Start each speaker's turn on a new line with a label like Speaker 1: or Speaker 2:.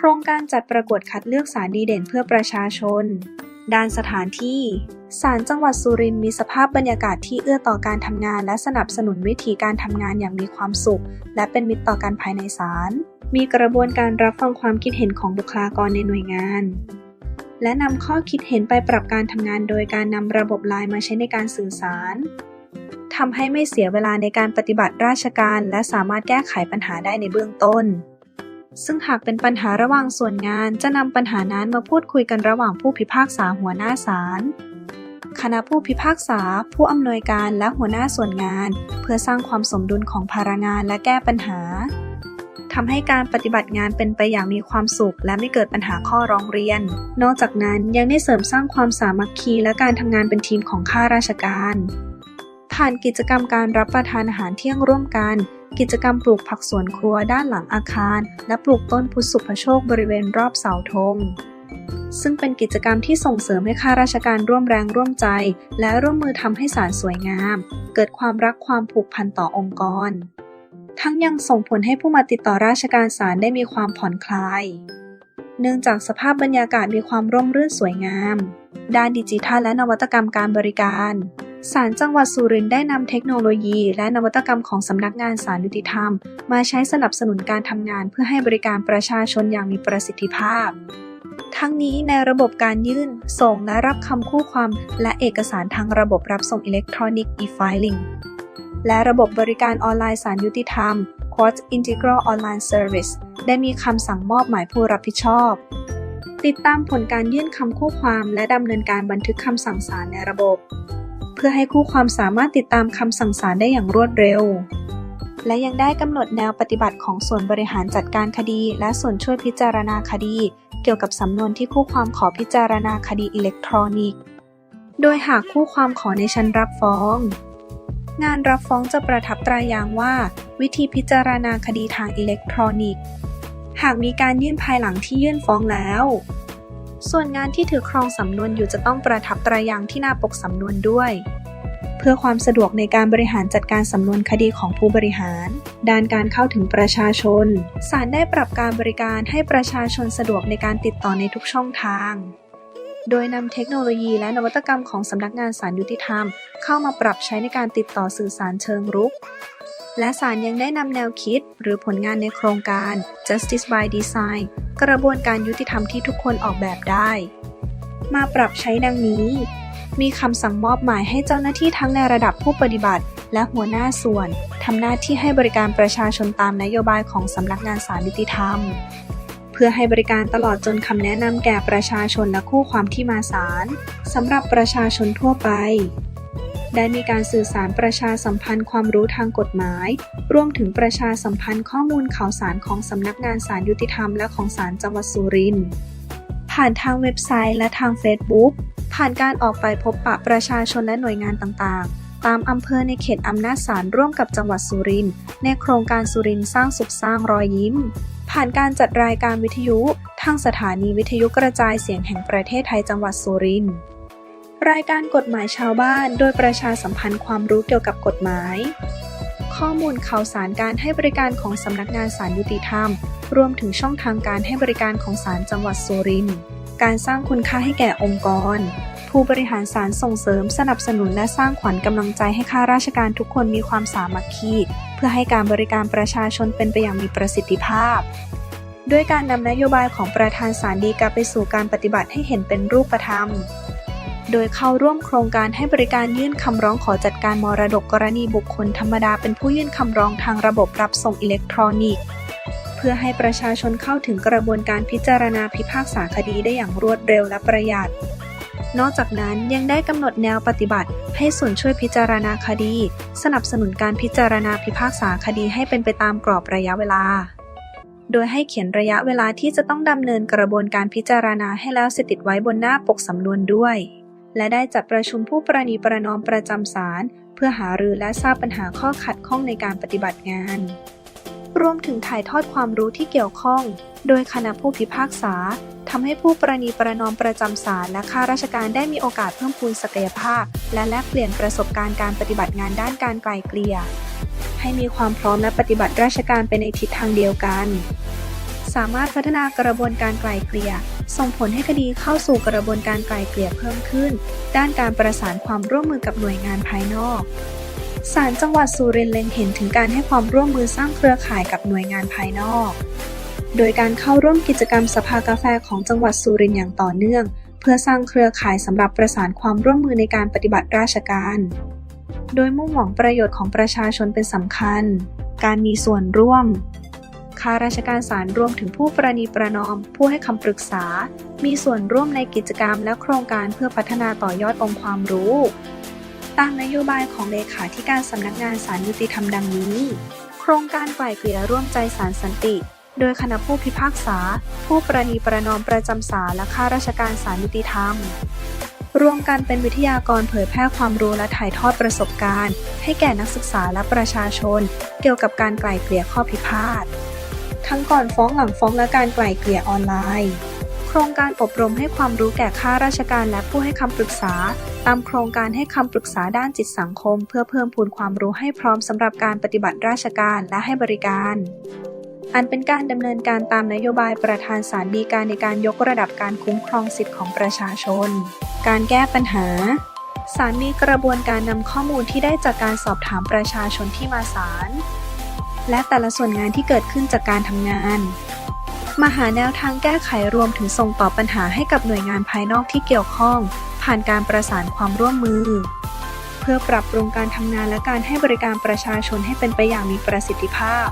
Speaker 1: โครงการจัดประกวดคัดเลือกสารดีเด่นเพื่อประชาชน ด้านสถานที่ ศาลจังหวัดสุรินทร์มีสภาพบรรยากาศที่เอื้อต่อการทำงาน และสนับสนุนวิธีการทำงานอย่างมีความสุข และเป็นมิตรต่อกันภายในศาล มีกระบวนการรับฟังความคิดเห็นของบุคลากรในหน่วยงาน และนำข้อคิดเห็นไปปรับการทำงานโดยการนำระบบไลน์มาใช้ในการสื่อสารทำให้ไม่เสียเวลาในการปฏิบัติราชการ และสามารถแก้ไขปัญหาได้ในเบื้องต้น ซึ่งหากเป็นปัญหาระหว่างส่วนงานจะนำปัญหานั้นมาพูดคุยกันระหว่างผู้พิพากษาหัวหน้าศาลคณะผู้พิพากษา ผู้อำนวยการและหัวหน้าส่วนงาน เพื่อสร้างความสมดุลของภาระงานและแก้ปัญหาทำให้การปฏิบัติงานเป็นไปอย่างมีความสุข และไม่เกิดปัญหาข้อร้องเรียน นอกจากนั้นยังได้เสริมสร้างความสามัคคีและการทำงานเป็นทีมของข้าราชการ ผ่านกิจกรรมการรับประทานอาหารเที่ยงร่วมกัน กิจกรรมปลูกผักสวนครัวด้านหลังอาคาร และปลูกต้นพุทธสุภโชคบริเวณรอบเสาธงซึ่งเป็นกิจกรรมที่ส่งเสริมให้ข้าราชการร่วมแรงร่วมใจ และร่วมมือทำให้ศาลสวยงาม เกิดความรักความผูกพันต่อองค์กร ทั้งยังส่งผลให้ผู้มาติดต่อราชการศาลได้มีความผ่อนคลาย เนื่องจากสภาพบรรยากาศมีความร่มรื่นสวยงาม ด้านดิจิทัลและนวัตกรรมการบริการ ศาลจังหวัดสุรินทร์ได้นำเทคโนโลยี และนวัตกรรมของสำนักงานศาลยุติธรรม มาใช้สนับสนุนการทำงานเพื่อให้บริการประชาชนอย่างมีประสิทธิภาพ ทั้งนี้ในระบบการยื่น ส่งและรับคำคู่ความ และเอกสารทางระบบรับส่งอิเล็กทรอนิกส์ e-filing และระบบบริการออนไลน์ศาลยุติธรรม Court Integral Online Service ได้มีคำสั่งมอบหมายผู้รับผิดชอบ ติดตามผลการยื่นคำคู่ความ และดำเนินการบันทึกคำสั่งศาลในระบบ เพื่อให้คู่ความสามารถติดตามคำสั่งศาลได้อย่างรวดเร็ว และยังได้กำหนดแนวปฏิบัติของส่วนบริหารจัดการคดี และส่วนช่วยพิจารณาคดี เกี่ยวกับสำนวนที่คู่ความขอพิจารณาคดีอิเล็กทรอนิกส์ โดยหากคู่ความขอในชั้นรับฟ้อง งานรับฟ้องจะประทับตรายางว่า วิธีพิจารณาคดีทางอิเล็กทรอนิกส์ หากมีการยื่นภายหลังที่ยื่นฟ้องแล้ว ส่วนงานที่ถือครองสำนวนอยู่จะต้องประทับตรายางที่หน้าปกสำนวนด้วย เพื่อความสะดวกในการบริหารจัดการสำนวนคดีของผู้บริหาร ด้านการเข้าถึงประชาชนศาลได้ปรับการบริการให้ประชาชนสะดวกในการติดต่อในทุกช่องทาง โดยนำเทคโนโลยีและนวัตกรรมของสำนักงานศาลยุติธรรม เข้ามาปรับใช้ในการติดต่อสื่อสารเชิงรุก และศาลยังได้นำแนวคิดหรือผลงานในโครงการ Justice by Design กระบวนการยุติธรรมที่ทุกคนออกแบบได้ มาปรับใช้ดังนี้ มีคำสั่งมอบหมายให้เจ้าหน้าที่ทั้งในระดับผู้ปฏิบัติ และหัวหน้าส่วนทำหน้าที่ให้บริการประชาชนตามนโยบายของสำนักงานศาลยุติธรรม เพื่อให้บริการตลอดจนคำแนะนำแก่ประชาชนและคู่ความที่มาศาลสำหรับประชาชนทั่วไป ได้มีการสื่อสารประชาสัมพันธ์ความรู้ทางกฎหมาย รวมถึงประชาสัมพันธ์ข้อมูลข่าวสารของสำนักงานศาลยุติธรรมและของศาลจังหวัดสุรินทร์ผ่านทางเว็บไซต์และทาง Facebook ผ่านการออกไปพบปะประชาชนและหน่วยงานต่างๆ ตามอำเภอในเขตอำนาจศาลร่วมกับจังหวัดสุรินทร์ในโครงการสุรินทร์สร้างสุขสร้างรอยยิ้ม ผ่านการจัดรายการวิทยุ ทางสถานีวิทยุกระจายเสียงแห่งประเทศไทยจังหวัดสุรินทร์ รายการกฎหมายชาวบ้าน โดยประชาสัมพันธ์ความรู้เกี่ยวกับกฎหมาย ข้อมูลข่าวสารการให้บริการของสำนักงานศาลยุติธรรม รวมถึงช่องทางการให้บริการของศาลจังหวัดสุรินทร์ การสร้างคุณค่าให้แก่องค์กร ผู้บริหารศาลส่งเสริม สนับสนุนและสร้างขวัญกำลังใจให้ข้าราชการทุกคนมีความสามัคคี เพื่อให้การบริการประชาชนเป็นไปอย่างมีประสิทธิภาพ ด้วยการนำนโยบายของประธานศาลฎีกาไปสู่การปฏิบัติให้เห็นเป็นรูปธรรม โดยเข้าร่วมโครงการให้บริการยื่นคำร้องขอจัดการมรดกกรณีบุคคลธรรมดาเป็นผู้ยื่นคำร้องทางระบบรับส่งอิเล็กทรอนิกส์ เพื่อให้ประชาชนเข้าถึงกระบวนการพิจารณาพิพากษาคดีได้อย่างรวดเร็วและประหยัด นอกจากนั้นยังได้กำหนดแนวปฏิบัติ ให้ส่วนช่วยพิจารณาคดี สนับสนุนการพิจารณาพิพากษาคดีให้เป็นไปตามกรอบระยะเวลาโดยให้เขียนระยะเวลาที่จะต้องดำเนินกระบวนการพิจารณาให้แล้วเสร็จติดไว้บนหน้าปกสำนวนด้วย และได้จัดประชุมผู้ประนีประนอมประจำศาลเพื่อหารือและทราบปัญหาข้อขัดข้องในการปฏิบัติงาน รวมถึงถ่ายทอดความรู้ที่เกี่ยวข้อง โดยคณะผู้พิพากษาทำให้ผู้ประนีประนอมประจำศาลและข้าราชการได้มีโอกาสเพิ่มพูนศักยภาพ และแลกเปลี่ยนประสบการณ์การปฏิบัติงานด้านการไกลเกลี่ยให้มีความพร้อมและปฏิบัติราชการไปในทิศทางเดียวกันศามารถพัฒนากระบวนการไกลเกลี่ย ส่งผลให้คดีเข้าสู่กระบวนการไกล่เกลี่ยเพิ่มขึ้น ด้านการประสานความร่วมมือกับหน่วยงานภายนอกศาลจังหวัดสุรินทร์เล็งเห็นถึงการให้ความร่วมมือสร้างเครือข่ายกับหน่วยงานภายนอก โดยการเข้าร่วมกิจกรรมสภากาแฟของจังหวัดสุรินทร์อย่างต่อเนื่อง เพื่อสร้างเครือข่ายสำหรับประสานความร่วมมือในการปฏิบัติราชการ โดยมุ่งหวังประโยชน์ของประชาชนเป็นสำคัญ การมีส่วนร่วม ข้าราชการศาลรวมถึงผู้ประนีประนอม ผู้ให้คำปรึกษา มีส่วนร่วมในกิจกรรมและโครงการเพื่อพัฒนาต่อยอดองค์ความรู้ ตามนโยบายของเลขาธิการสำนักงานศาลยุติธรรมดังนี้ โครงการไกล่เกลี่ยร่วมใจศาลสันติ โดยคณะผู้พิพากษา ผู้ประนีประนอมประจำศาลและข้าราชการศาลยุติธรรมร่วมกันเป็นวิทยากรเผยแพร่ความรู้และถ่ายทอดประสบการณ์ ให้แก่นักศึกษาและประชาชน เกี่ยวกับการไกล่เกลี่ยข้อพิพาท ทั้งก่อนฟ้องหลังฟ้องและการไกล่เกลี่ยออนไลน์ โครงการอบรมให้ความรู้แก่ข้าราชการและผู้ให้คำปรึกษา ตามโครงการให้คำปรึกษาด้านจิตสังคม เพื่อเพิ่มพูนความรู้ให้พร้อมสำหรับการปฏิบัติราชการและให้บริการอันเป็นการดำเนินการตามนโยบายประธานศาลฎีการในการยกระดับการคุ้มครองสิทธิของประชาชน การแก้ปัญหา ศาลมีกระบวนการนำข้อมูลที่ได้จากการสอบถามประชาชนที่มาศาล และแต่ละส่วนงานที่เกิดขึ้นจากการทำงาน มาหาแนวทางแก้ไขรวมถึงส่งต่อปัญหาให้กับหน่วยงานภายนอกที่เกี่ยวข้อง ผ่านการประสานความร่วมมือ เพื่อปรับปรุงการทำงานและการให้บริการประชาชนให้เป็นไปอย่างมีประสิทธิภาพ